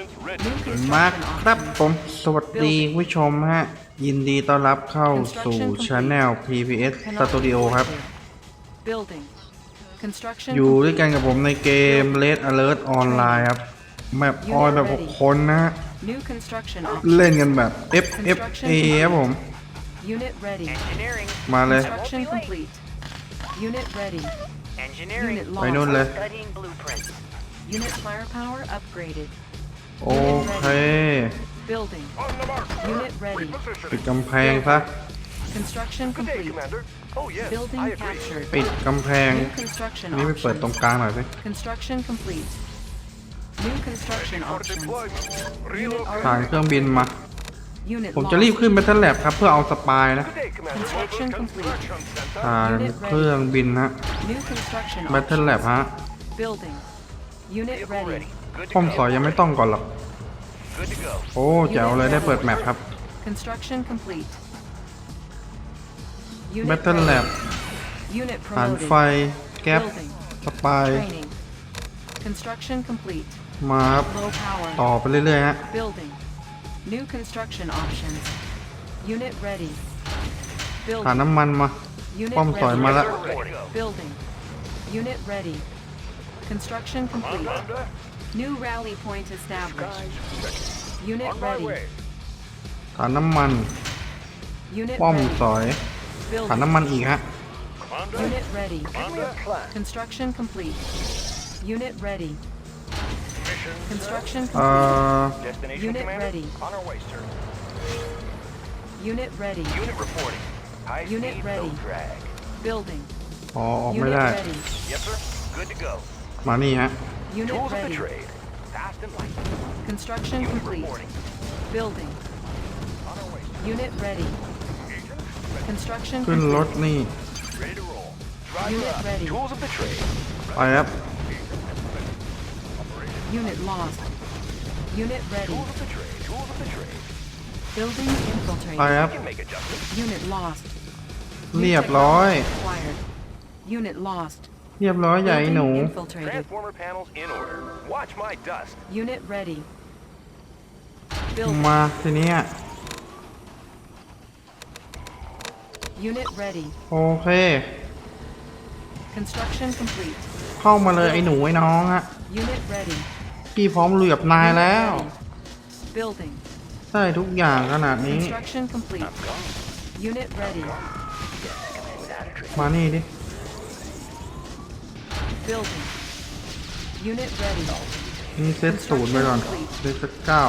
blueprints ready. New มา construction ครับ options. ผมสวัสดีผู้ชมฮะ ยินดีต้อนรับเข้าสู่ Channel PPS Studio ครับ Building. Construction อยู่ด้วย complete. กันกับผมในเกม Red Alert Online ครับแมปออยแบบ 6 คนนะฮะ New construction เล่ options. นกันแบบ FFA ครับผม Unit ready. Engineering. มาเลย Construction complete. Unit ready. Engineering. Unit ไปนู่น lost. เลย Studying blueprints. Unit firepower upgraded. โอเค Building. On the mark. sir. Unit ready. ปิด Repositioning. กำแพงซะ Construction Good day, complete. Commander. Oh yes, Building I agree. captured. ปิดกำแพง New construction นี่ไปเปิดตรง options. กลางหน่อยสิ Construction complete. New construction For options. deployment. ฐาน Relocating. เครื่องบินมา Unit ผมจะรีบ lost. ขึ้นไปทันแลบครับ เพื่อเอาสปายนะ Good day, Commander. Construction complete. Construction center. ฐานเครื่องบินฮะ New construction แบทเทิลแลบ options. ฮะ Building. Unit Vehicle ready. Ready. Good to ป้อม go. สอยยังไม่ต้องก่อนหรอก Good to go. โอ้แจ๋วเลยได้เปิดแมปครับ Construction complete. Unit Battle ready. Lab Unit ฐาน promoted. ไฟแก๊ป Building. สปาย Training. Construction complete. มาครับ Low power. ต่อไปเรื่อยๆฮะ Building. New construction options. Unit ready. ฐาน Building. น้ำมันมา Unit ป้อมสอย ready. มาแล้ว Reporting. Building. Unit ready. Construction complete. Commander. New rally point established. Skies. Unit On my ready. way. ฐานน้ำมัน Unit ป้อม ready. สอย ฐาน Building. น้ำมันอีกฮะ Commander. Unit ready. Commander. Construction complete. Unit ready. Mission. Construction เอ่ complete. อ Destination Unit Commander. ready. On our way, sir. Unit ready. Unit reporting. High Unit speed, ready. low drag. Building. อ๋อออกไม่ Unit ได้ ready. Yes, sir. Good to go. มานี่ฮะ Unit Tools of the ready. trade. Fast and light. Construction Unit complete. reporting. Building. On our way, sir. Unit ready. Agent. Construction ขึ้นรถ complete. นี่ Ready to roll. Driver Unit up. ready. Tools of the trade. ไปครับ Unit lost. Unit ready. Tools of the trade. Tools of the trade. Building ไป infiltrated. ครับ We can make adjustments. Unit lost. New เรียบร้อย technology acquired. Unit lost. เรียบร้อยใหญ่หนู Building infiltrated. Transformer panels in order. Watch my dust. Unit ready. Building. มาทีเนี้ย Unit ready. โอเค Construction complete. เข้ามาเลยไอ้หนูไอ้น้องฮะ Unit ready. พี่พร้อมลุยกับนาย Unit แล้ว ready. Building. ได้ทุกอย่างขนาดนี้ Construction complete. Unit ready. มานี่ดิ Building. Unit ready. นี่เซตศูนย์ไปก่อนเซตสักเก้า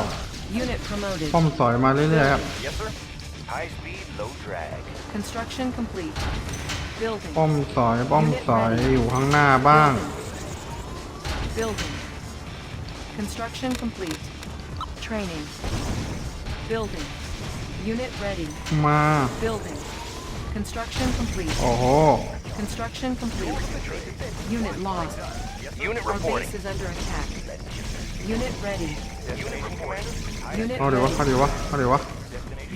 Unit promoted. ป้อมสอยมาเรื่อยๆครับ Yes, sir. High speed, low drag. Construction complete. Building. ป้อมสอย ป้อมสอยอยู่ข้างหน้าบ้าง Building. Construction complete. Training. Building. Unit ready. มา Building. Construction complete. โอ้โห Construction complete. Unit lost. Unit Our reporting. base is under attack. Unit ready. Unit reporting. Unit เอาเดี๋ยววะ เอา ready. เดี๋ยววะ เอาเดี๋ยววะ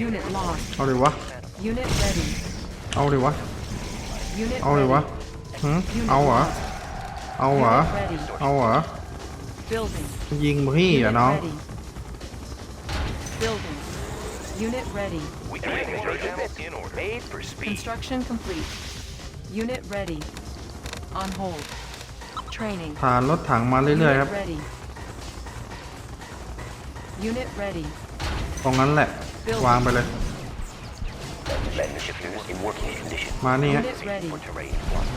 Unit lost. เอาเดี๋ยววะ Unit ready. เอาเดี๋ยววะ Unit เอาเดี๋ยววะ ready. หืม Unit เอาเหรอ lost. เอาเหรอ Unit ready. เอาเหรอ Building. ยิงพี่เหรอ Unit น้อง ready. Building. Unit ready. We can make adjustments in order. Made for speed. Construction complete. Unit ready. On hold. Training. ผ่านรถถังมาเรื่อยๆครับ Unit ready. Unit ready. ตรงนั้นแหละ วางไปเลย Landing shifters in working condition. มานี่ฮะ Unit ready. Terrain flux.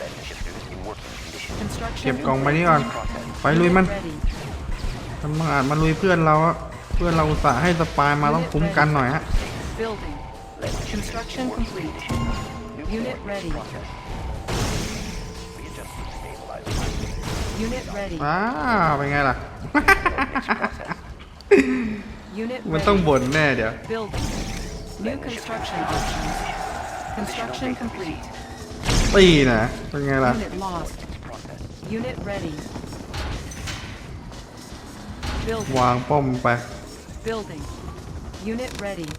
Landing shifters in working condition. construction เก็บกล่องไป complete. นี่ก่อน ไปลุยมัน Unit ready. มันมาอาจมาลุยเพื่อนเราอะเพื่อนเราอุตส่าห์ให้สปายมาต้องคุ้มกันหน่อยฮะ Building. Construction complete. Unit ready. Unit ready. อ้าเป็นไงล่ะ Unit มันต้อง ready. บ่นแน่เดี๋ยว Building. New construction options. Construction complete. ตีนะเป็นไงล่ะ Unit lost. Unit ready. Building. วางป้อมไป Building. Unit ready.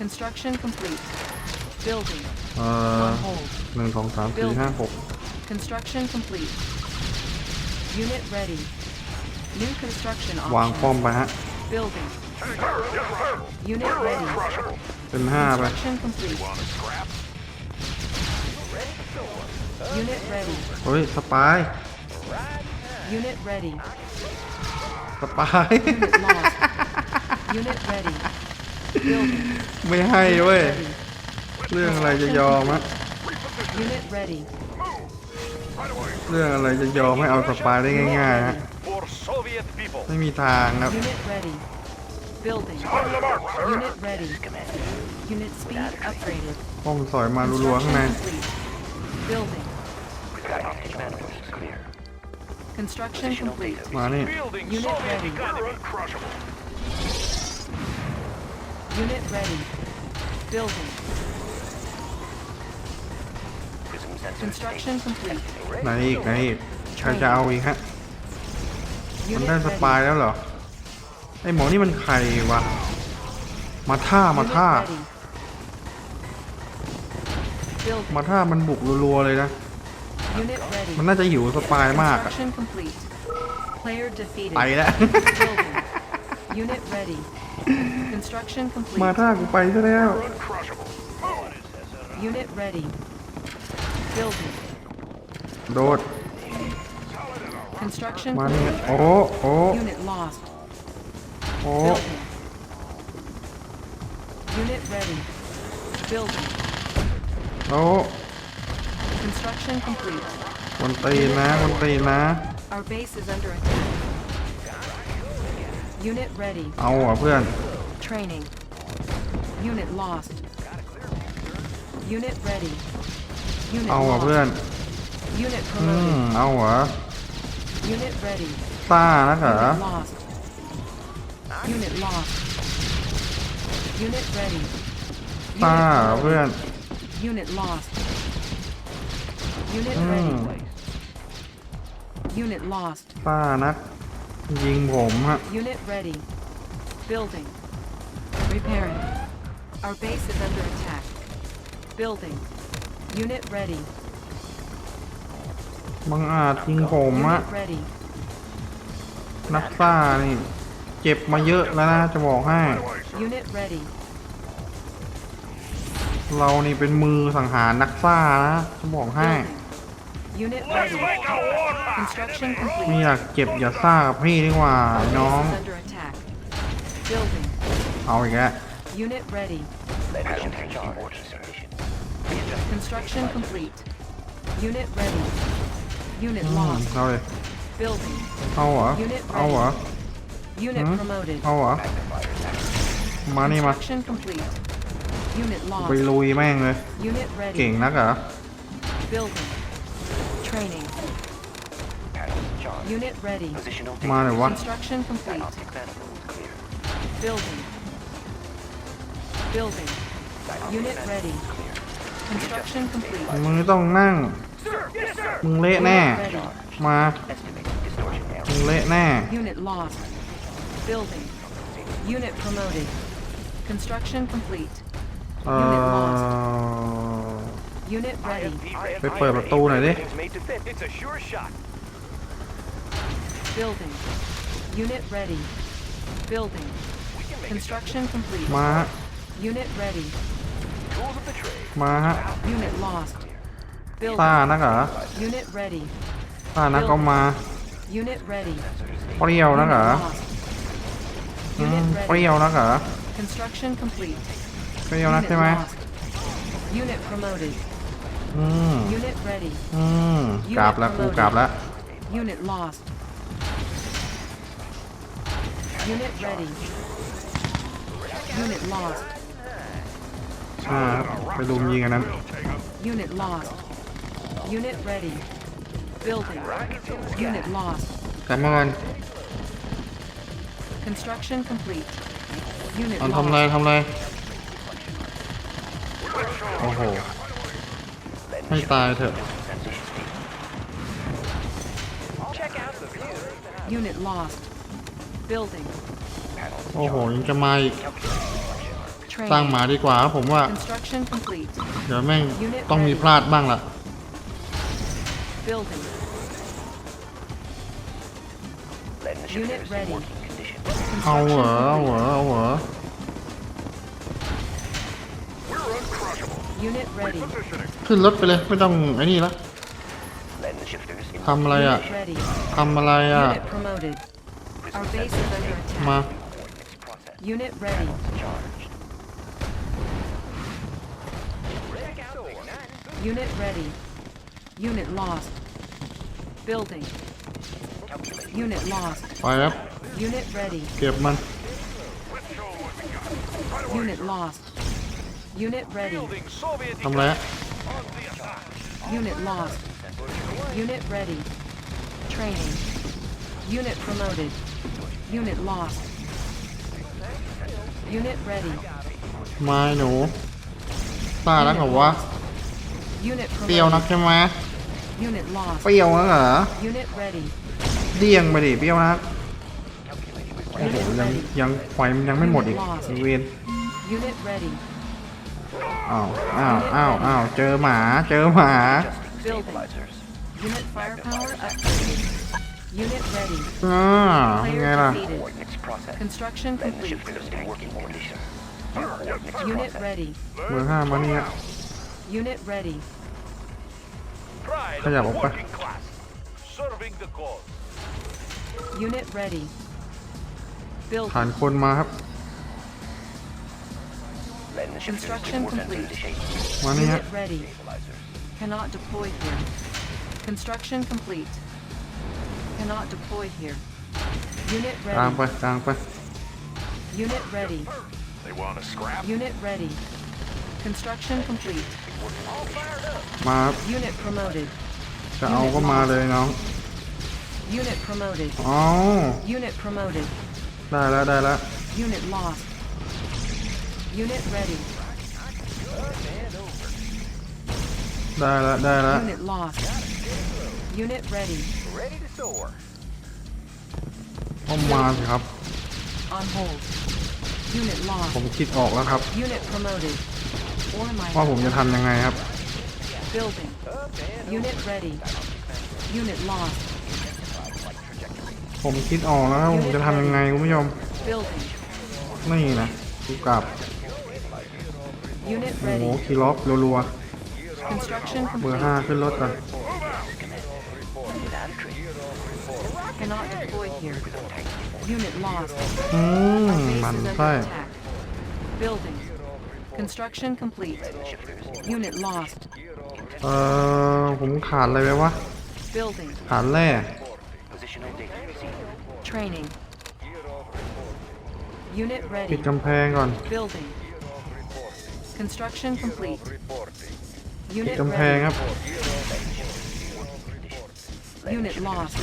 Construction complete. Building. เอ่อ On hold. หนึ่งสองสามสี่ห้าหก Construction complete. Unit ready. New construction วางป้อม options. ไปฮะ Building. Unit ready. เป็นห้าไป Construction complete. Unit ready. เฮ้ยสปาย Unit ready. สปาย Unit lost. Unit ready. Building. ไม่ให้เว้ย Ready. เรื่องอะไรจะยอมฮะ Unit ready. เรื่องอะไรจะยอมให้เอาสปายได้ง่ายๆฮะ For Soviet people. ไม่มีทางครับ Unit ready. Building. Unit ready. Unit speed upgraded. ป้อมสอยมารัวๆข้างใน Construction complete. Building. Optic mandibles clear. Construction complete. มานี่ Building Unit Soviet ready. economy. Uncrushable. Unit ready. Building. Prism sensor. Construction complete. ไหนอีกไหนอีกใครจะเอาอีกฮะ มัน Unit ได้สปาย ready. แล้วเหรอ ไอหมอนี่มันใครวะ มาท่ามา Unit ท่า ready. Building. มาท่ามันบุกรัวๆเลยนะ Unit ready. มันน่าจะหิวสปายมากอะ Construction complete. Player defeated. ไปแล้ว Building. Unit ready. Construction มา complete. ท่ากูไปซะแล้ว Unit ready. Building. โดด Construction มานี่ complete. โอ้โอ้ Unit lost. โอ้ Building. Unit ready. Building. โอ้ Construction complete. คนตีนนะคนตีนนะ Our base is under attack. Unit ready. เอาอ่ะเพื่อน Training. Unit lost. Unit ready. Unit เอาอ่ะ lost. เพื่อน Unit อืม promoted. เอาเหรอ Unit ready. ซ่านะเหรอ Unit lost. Unit lost. Unit ready. ซ่า Unit เหรอ promoted. เพื่อน Unit lost. Unit อืม ready. Unit lost. ซ่านัก ยิงผมฮะ Unit ready. Building. Repairing. Our base is under attack. Building. Unit ready. บังอาจยิงผมฮะ Unit ready. นักซ่านี่ เจ็บมาเยอะแล้วนะจะบอกให้ Unit ready. เรานี่เป็นมือสังหารนักซ่านะจะบอกให้ Building. Unit ready. Construction ไม่ complete. อยากเจ็บอย่าซ่ากับพี่ดีกว่า Our น้อง base is under attack. Building. เอาอีกแล้ว Unit ready. Panel technology sufficient. Construction complete. Unit ready. Unit อืม lost. เอาเลย Building. เอาเหรอ Unit เอาเหรอ Unit Hmm? promoted. เอาเหรอ มานี่มา Construction complete. Unit ไป lost. ลุยแม่งเลย Unit เก่ง ready. นักเหรอ Building. Training. Panels charged. Unit ready. Positional มา data. เลยวะ Construction complete. Optic manifolds clear. Building. Building. Unit ready. Construction complete. มึงต้องนั่ง มึงเละแน่ Unit ready. มา Estimated distortion มึ error. งเละแน่ Unit lost. Building. Unit promoted. Construction complete. เอ่อ Unit ready. ไปเปิดประตูหน่อยดิ Everything's made to fit. It's a sure shot. Building. Unit ready. Building. Construction complete. มาฮะ Unit ready. มาฮะ Unit lost. ซ่า Building. นักเหรอ Unit ready. ซ่านักเอามา Unit ready. เปรี้ยวนักเหรอ Unit lost. อืม Unit เปรี้ยว ready. นักเหรอ Construction complete. เปรี้ยวนัก Unit ใช่ไหม lost. Unit promoted. อืม Unit ready. อืมกราบแล้วกูกราบแล้ว Unit lost. Unit ready. Unit lost. อ่าไปลุมยิงอันนั้น Unit lost. Unit ready. Building. Unit lost. กลับมากัน Construction complete. Unit ตอนทำอะไร lost. ทำอะไรโอ้โห ให้ตายเถอะ Unit lost. Building. โอ้โห ยังจะมาอีก สร้างห Training. มาดีกว่าครับผมว่า Construction complete. เดี๋ยวแม่งต้องมีพลาดบ้างล่ะ Building. Lens Unit shifters in ready. working condition. เอาเหร Construction อเอาเหรอ complete. เอาเหรอ Unit ready. ขึ้นรถไปเลยไม่ต้องไอ้นี่ละ Lens shifters in ทำอะไรอะ Unit ready. ทำอะไรอะ Unit promoted. Our base is under มา attack. coordinates processed. Unit ready. Unit ready. Unit lost. Building. Unit lost. ไปครับ Unit ready. เก็บมัน Unit lost. Unit ready. ทำอะไรฮะ Unit lost. Unit ready. Training. Unit promoted. Unit lost. Unit ready. ไม้หนูตายแล้วเหรอวะ Unit เปรี้ยวนัก promoted. ใช่ไหม Unit lost. เปรี้ยวนักเหรอ Unit ready. เดี่ยงไปดิเปรี้ยวนักโอ้โห Unit ยัง ready. ยังไฟมันยังไม่หมดอีกไอ้เวน Unit ready. อ้าวอ้าวอ้าวอ้าวเจอหมาเจอหมา Building. Stabilizers. Unit firepower upgraded. Unit ready. อ่าเป็นไง Player ล่ะ defeated. Coordinates processed. Construction Lens complete. shifters in working condition. Coordinates Unit processed. ready. เบอร์ห้ามาเนี่ย Unit ready. Pride Kaya of the ako pa. working class. Serving the cause. Unit ready. ฐาน Building. คนมาครับ Lens shifters Construction in working complete. condition. มานี่ฮะ Unit ready. Cannot deploy here. Construction complete. Cannot deploy here. Unit กลางไป ready. กลางไป Unit ready. They want to scrap? Unit ready. Construction complete. มาครับ Unit promoted. จะเอาก็มาเลยน้อง Unit promoted. อ๋อ Unit promoted. ได้แล้วได้แล้ว Unit lost. Unit ready. ได้แล้วได้แล้ว Unit lost. Unit ready. Ready to soar. ก็มาสิครับ On hold. Unit ผม lost. คิดออกแล้วครับ Unit promoted. Or my ว่าผมจะทำยังไงครับ building. Unit ready. Unit lost. ผมคิดออกแล้วครับผมจะทำยังไงคุณผู้ชม Building. นี่นะกูกลับ Unit โอ้โห ready. คีล็อกรัว Construction ๆเบอร์ complete. ห้าขึ้นรถก่อน Cannot deploy here. Unit lost. อืม Our base มัน is ไส้ under attack. Building. Construction complete. Unit lost. เอ่อผมขาดอะไรไปวะ Building. ขาดแร่ Positional data received. Training. Unit ปิด ready. กำแพงก่อน Building. Construction complete. ปิด Unit กำแพงค ready. รับ Unit lost.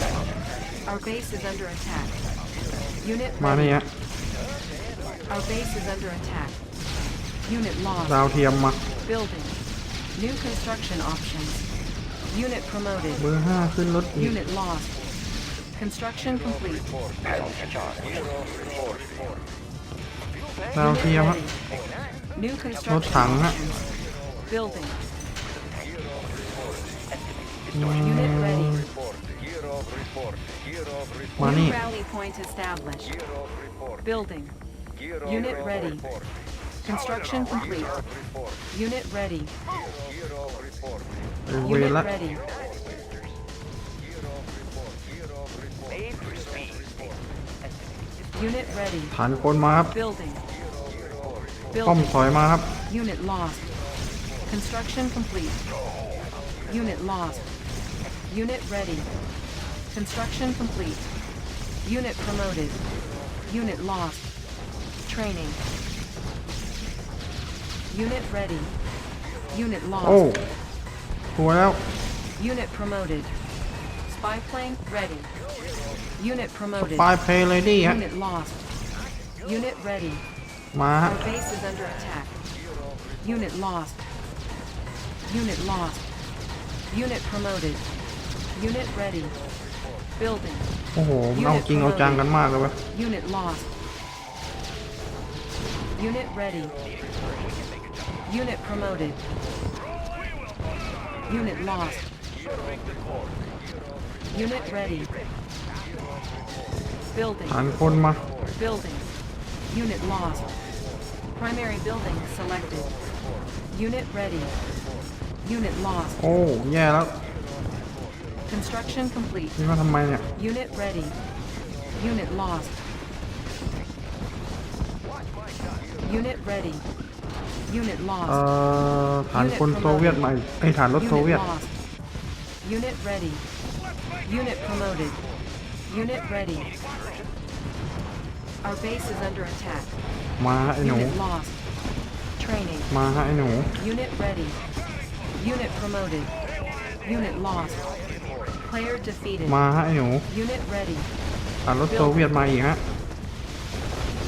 Our base is under attack. Unit มานี่ ready. ฮะ Our base is under attack. Unit ดาว lost. เทียมมา Building. New construction options. Unit promoted. เบอร์ห้าขึ้นรถอีก Unit lost. Construction complete. Panels charged. ดาว Unit เทียมฮะ ready. New รถ construction ถังฮะ options. Building. อื Unit ม ready. มานี่ New rally point established. Building. Unit ready. Construction complete. Unit ready. เออเวร Unit ละ ready. Made for speed. Unit ready. ฐานคนมาครับ Building. ป้อม Building. ถอยมาครับ Unit lost. Construction complete. Unit lost. Unit ready. Construction complete. Unit promoted. Unit lost. Training. Unit ready. Unit โอ้ lost. ทัวร์แล้ว Unit promoted. Spy plane ready. Unit promoted. ปลายเพลย์เลยดิฮะ Unit lost. Unit ready. มาฮะ Our base is under attack. Unit lost. Unit lost. Unit promoted. Unit ready. Building. โอ้โหมันเอาจริงเอาจังกันมากเลยเว้ย Unit lost. Unit ready. Unit promoted. Unit lost. Unit ready. Building. ฐานคนมา Building. Unit lost. Primary building selected. Unit ready. Unit lost. โอ้ แย่แล้ว Construction complete. นี่มาทำไมเนี่ย Unit ready. Unit lost. Unit ready. Unit เอ่อ lost. ฐานคนโซเวียตใหม่ไอยฐานรถโซเวีย Unit ต lost. Unit ready. Unit promoted. Unit ready. Our base is under attack. มาฮะไอ้หนู Unit lost. Training. มาฮะไอ้หนู Unit ready. Unit promoted. Unit lost. Player defeated. มาฮะไอ้หนู Unit ready. ฐานรถโซเวียตมาอีกฮะ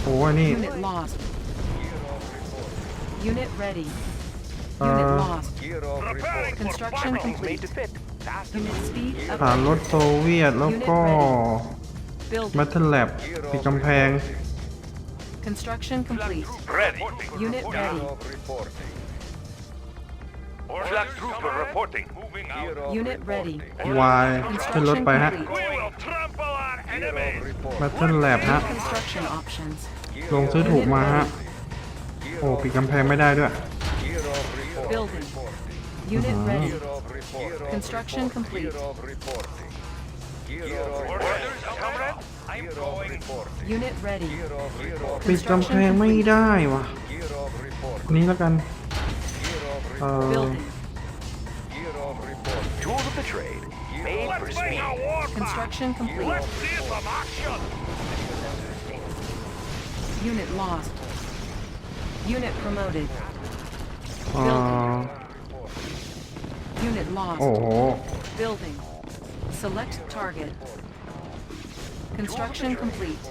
โอ้ยนี่ Unit lost. Unit ready. Uh, Unit lost. Preparing for Construction battle. complete. Made to fit. Unit speed ฐาน up. รถโซเวียตแล้วก็ Building. แมทเทลแลบปิดกำแพง Construction complete. Ready. Unit ready. Flag trooper reporting. Moving out. Unit ready. วายขึ้นรถ Construction ไปฮะ complete. We will trample our enemies. แมทเทลแลบฮะ Construction options. ลงซื้อถูกมาฮะ โอ้ปิดกำแพงไม่ได้ด้วย Building. Unit ready. Construction complete. Orders, comrade. I'm going. Unit ready. ปิดกำแพงไม่ได้วะนี้แล้วกันเอ่อ Building. Tools of the trade. Made for Let's bring speed. a war pack. Construction complete. Let's see some action. Unit lost. Unit promoted. เอ่อ Unit lost. โอ้โห Building. Select target. Construction complete.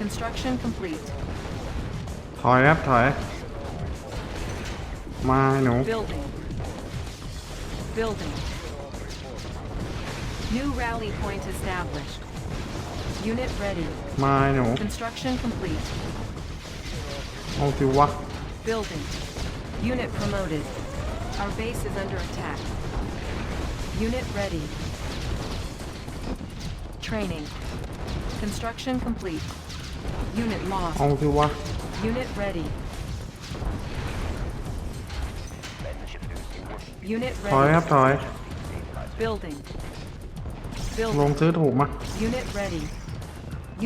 Construction complete. ถอยครับ ถอย มาหนู Building. Building. New rally point established. Unit ready. มาหนู Construction complete. เอาสิวะ Building. Unit promoted. Our base is under attack. Unit ready. Training. Construction complete. Unit เอา lost. สิวะ Unit ready. Unit ถอยค ready. รับ ถอย Building. ลง Building. ซื้อถูกมา Unit ready.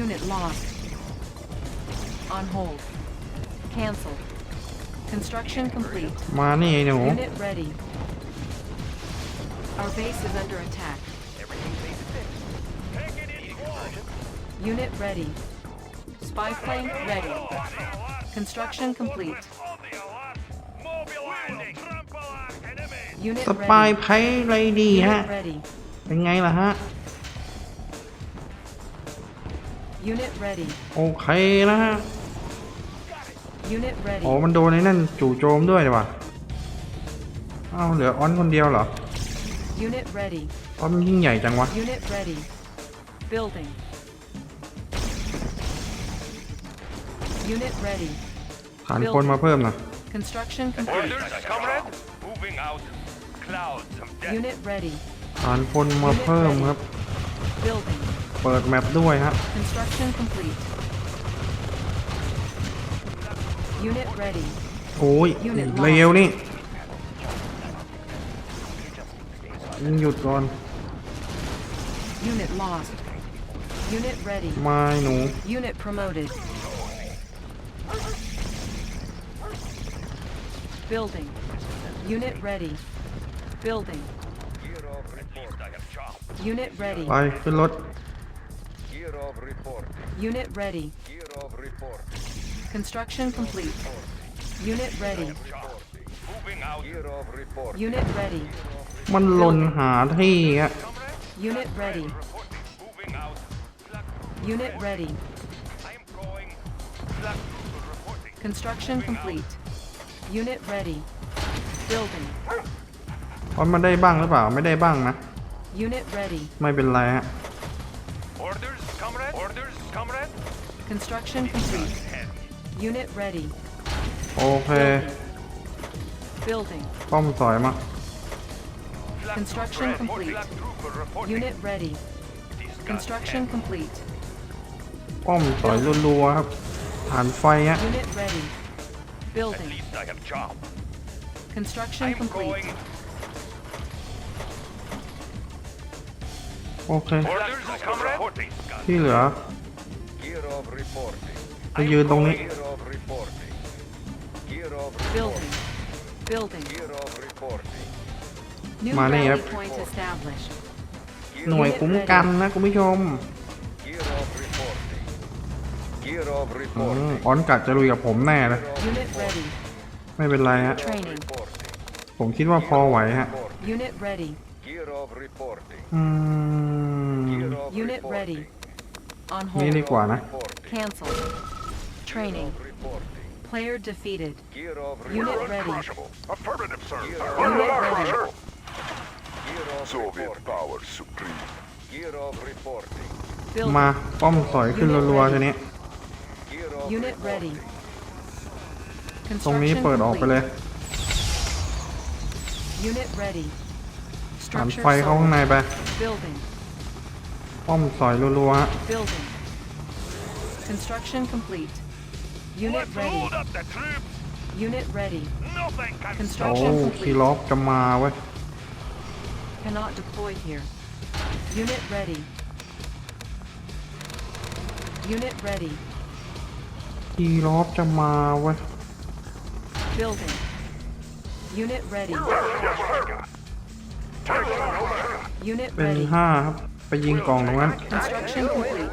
Unit lost. On hold. Cancel. Construction complete. มานี่ไอ้หนู Unit ready. Our base is under attack. Taking it forward. Unit ready. Spy plane ready. On the alert. Construction complete. On the alert. Mobilizing. Trample our enemies. Unit สปาย ready. ไพ่ไรดีฮะ Unit ready. เป็นไงล่ะฮะ Unit ready. โอเคนะฮะ Unit ready. โอ้มันโดนไอ้นั่นจู่โจมด้วยว่ะเอ้าเหลือออนคนเดียวเหรอ Unit ready. ออนมันยิ่งใหญ่จังวะ Unit ready. Building. Unit ready. ฐานคนมาเพิ่มนะ Construction complete. Orders, comrade. Moving out. Clouds of death. Unit ready. ฐานคนมาเพิ่มครับ Building. เปิดแมปด้วยฮะ Construction complete. Unit ready. โอ้ยเร็วนี่ยิงหยุดก่อน Unit lost. Unit ready. มาไอ้หนู Unit promoted. Building. Unit ready. Building. I have chopped. Unit ready. ไปขึ้นรถ Gear of report. Unit ready. Gear of report. Construction complete. Unit ready. Moving out. Gear of report. Unit ready. มันหล่นหาที่ฮะ Unit ready. Moving out. Flag. Unit ready. I am going. Flag trooper reporting. Construction complete. Unit ready. Building. ออนมาได้บ้างหรือเปล่าไม่ได้บ้างนะ Unit ready. ไม่เป็นไรฮะ Orders, comrade. Orders, comrade. Construction complete. Unit ready. โอเค Building. ป้อมสอยมา Flag Construction trooper, complete. Flag trooper reporting. Unit ready. Discuss Construction complete. ป้อมต่อยรัวๆครับฐานไฟฮะ Unit ready. At Building. least I have job. Construction I'm complete. going. โอเค Orders, comrade. Reporting. ที่เหลือ Gear of reporting. ไปยืนตรงนี้ Gear of reporting. Gear of Building. Building. Gear of reporting. New Mà này rally ép. point established. Gear หน่วยคุ้มกันนะคุณผู้ชม Gear of reporting. Gear of อืม reporting. ออนกัดจะลุยกับผมแน่เลย Unit ready. ไม่เป็นไรฮะ Training. Reporting. ผมคิดว่าพอไหวฮะ Unit ready. Gear of reporting. อืม Gear of Unit ready. reporting. On นี่ hold. ดีกว่านะ Reporting. Cancel. Training. Reporting. Player defeated. Gear of Unit reporting. ready. Affirmative, sir. Unit ready. Gear of Soviet reporting. power supreme. Gear of reporting. มา Building. ป้อมสอยขึ้นรัวๆทีนี้ Gear of Unit ready. reporting. ตรงนี้ Construction เปิดออกไปเลย complete. Unit ready. ฐาน Structure ไฟเข้าข้างใน sold. ไป Building. ป้อมสอยรัวๆฮะ Building. Construction complete. Unit Let's ready. load up the troops. Unit ready. Nothing can โอ้ Construction คี complete. ล็อกจะมาเว้ย Cannot deploy here. Unit ready. Unit ready. คีล็อกจะมาเว้ย Building. Unit ready. Unit เป็น ready. ห้าครับ ไปยิงกล่องตรงนั้น Construction complete.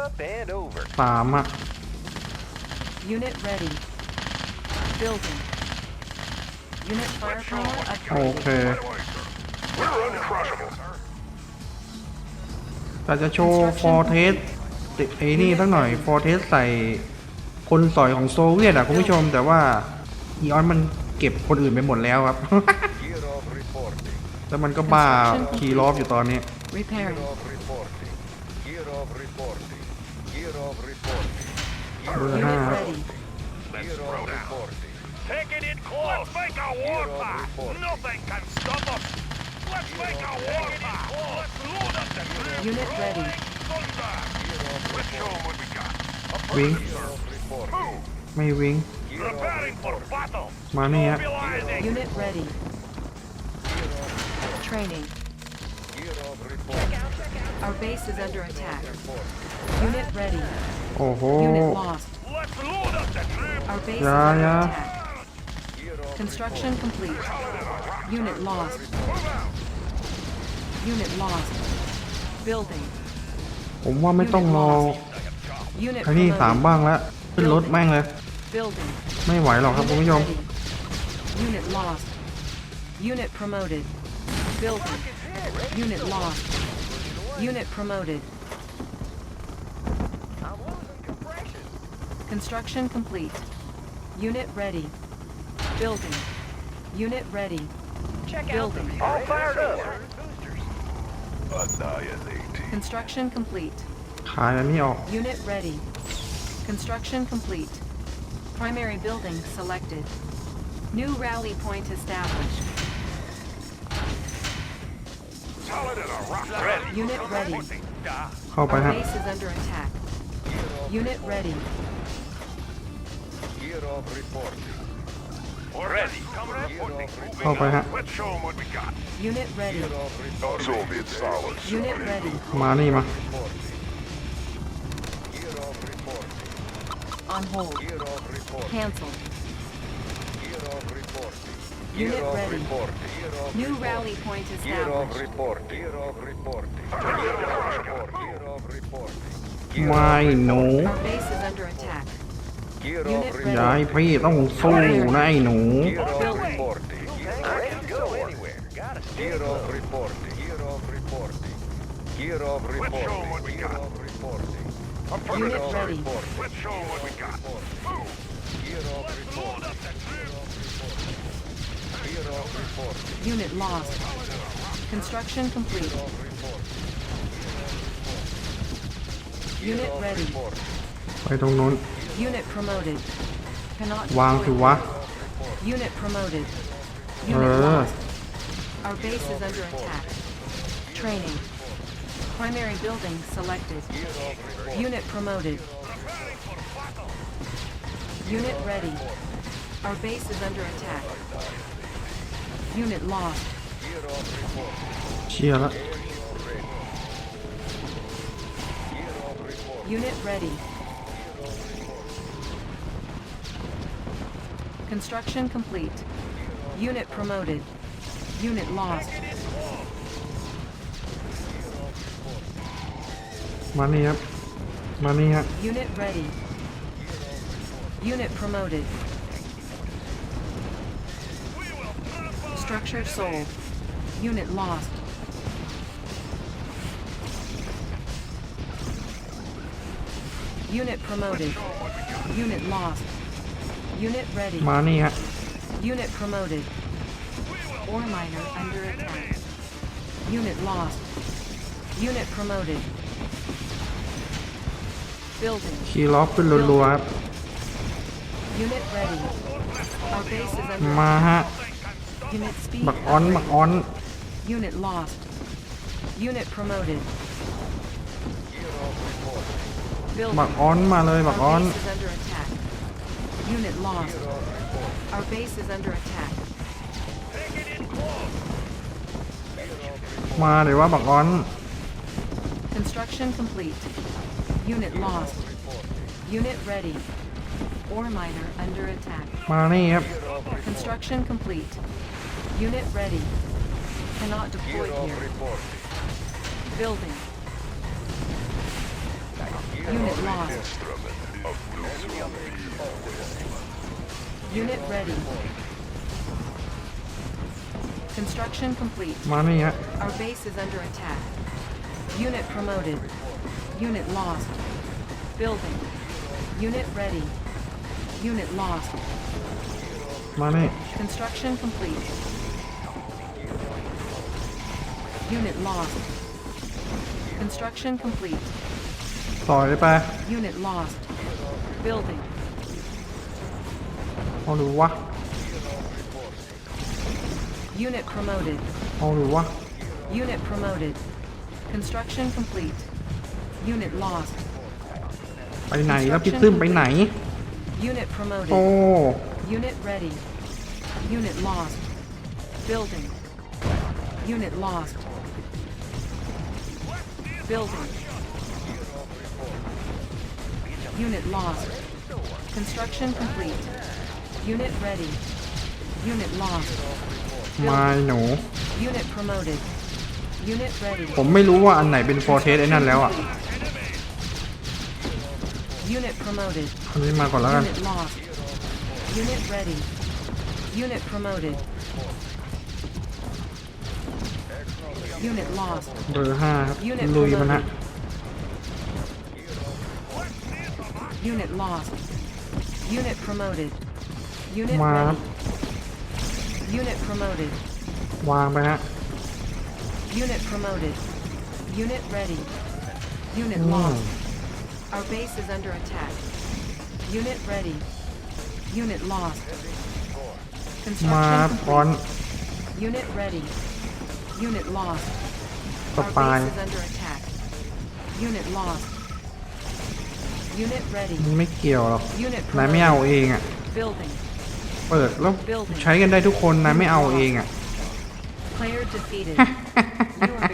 Up and over. สามอ่ะ Unit ready. Building. Unit firepower โอ upgrade. เคแต่จะโชว์ฟอร์เทสไอ้นี่สักหน่อยฟอร์เทสใส่คนสอยของโซเวียตอะคุณผู้ชม แต่ว่าอีออนมันเก็บคนอื่นไปหมดแล้วครับ Gear of reporting. แล้วมันก็บ้าคีล็อกอยู่ตอนนี้ Repairing. Gear of reporting. Gear of reporting. Gear of reporting. Unit ready. It close. Let's make a war Nothing can stop us. Let's make a war Let's load up the. Unit ready. Let's show them what we got. Wing. Move. My wing. Preparing for battle. Money up. Unit ready. Training. Gear of report. Our base is under attack. Unit ready. โอ้โห Unit lost. Let's load up the troops. Our base is Yeah, under yeah. attack. Construction complete. Unit lost. Unit lost. Building. ผมว่าไม่ต้องรอ Unit ไอ้นี่สาม promoted. บ้างแล้วขึ้นรถแม่งเลย Building. ไม่ไหวหรอกครับคุณผู้ชม ready. Unit lost. Unit promoted. Building. Unit lost. Unit promoted. Construction complete. Unit ready. Building. Unit ready. Building. All fired up. Annihilating. Construction complete. ขายอันนี้ออก Unit ready. Construction complete. Primary building selected. New rally point established. Unit ready. เข้าไป Our ฮะ base is under attack. Unit ready. Gear of reporting. Ready. Comrade. Reporting. เข้าไปฮะ Let's show 'em what we got. Unit ready. Gear of reporting. Soviet power Unit ready. มานี่มา Reporting. Gear of reporting. On hold. Gear of reporting. Cancel. Gear of reporting. Unit Gear of ready. reporting. Gear of New reporting. rally point Gear of established. reporting. Gear of reporting. Gear of reporting. Gear of reporting. Gear ไม่หนู Our base is under attack. Gear Unit of ready. ยายพี่ต้องสู้นะไอ้หนู Gear of Building. reporting. Ready to go anywhere. Got a Gear of reporting. Gear of reporting. Gear of reporting. show 'em what we Gear got. of reporting. Unit Gear of ready. reporting. Let's show 'em what we got. Move. Gear of Let's load reporting. Unit lost. Construction complete. Gear of reporting. Unit of ready. reporting. ไปตรงนู้น Unit promoted. Cannot วาง deploy สิวะ Unit promoted. Uh. Unit lost. Our base is under attack. Training. Primary building selected. Unit promoted. Unit ready. Our base is under attack. Unit lost. เชียร์ละ Unit ready. Construction complete. Unit promoted. Unit lost. มานี่ครับ มานี่ฮะ Unit ready. Unit promoted. Structure sold. Unit lost. Unit promoted. Unit lost. Unit ready. มานี่ฮะ Unit promoted. Ore miner under attack. Unit lost. Unit promoted. Building. คีย์ล็อกขึ้นรัวๆครับ Unit ready. Our base is under มาฮะ Unit speed. บักออน บักออน Unit lost. Unit promoted. บัก Building. ออนมาเลย บักออน Our base is under attack. Unit lost. Our base is under attack. มาเดี๋ยวว่าบักออน Construction complete. Unit lost. Unit ready. Ore miner under attack. มานี่ครับ Construction complete. Unit ready. Cannot deploy Hero here. Reporting. Building. Hero Unit lost. Unit ready. Construction complete. Money. Our base is under attack. Unit promoted. Unit lost. Building. Unit ready. Unit lost. Money. Construction complete. Unit lost. Construction complete. ต่อยไป Unit lost. Building. เอาหรือวะ Unit promoted. เอาหรือวะ Unit promoted. Construction complete. Unit lost. ไปไหนแล้วพี่ซึมไปไหน Unit โอ้ promoted. Unit ready. Unit lost. Building. Unit lost. Building. Unit lost. Construction complete. Unit ready. Unit lost. มาหนู Unit promoted. Unit ready. ผมไม่รู้ว่าอันไหนเป็นฟอร์เทสไอ้นั่นแล้วอะ Unit promoted. อันนี้มาก่อนแล้วกัน Unit lost. Unit ready. Unit promoted. Unit lost. เบอร์ห้าครับ Unit ลุยมันฮะ Unit lost. Unit promoted. Unit Ma. ready. Unit promoted. วางไปฮะ Unit promoted. Unit ready. Unit Mm. lost. Our base is under attack. Unit ready. Unit lost. มา Construction บอล complete. Unit ready. Unit lost. ส Our ปาย base is under attack. Unit lost. Unit ready. มันไม่เกี่ยวหรอก Unit นายไม่เอา promoted. เองอะ Building. เปิดแล้วใช้กันได้ทุกคนนายไม่เอาเองอะ Player defeated. you are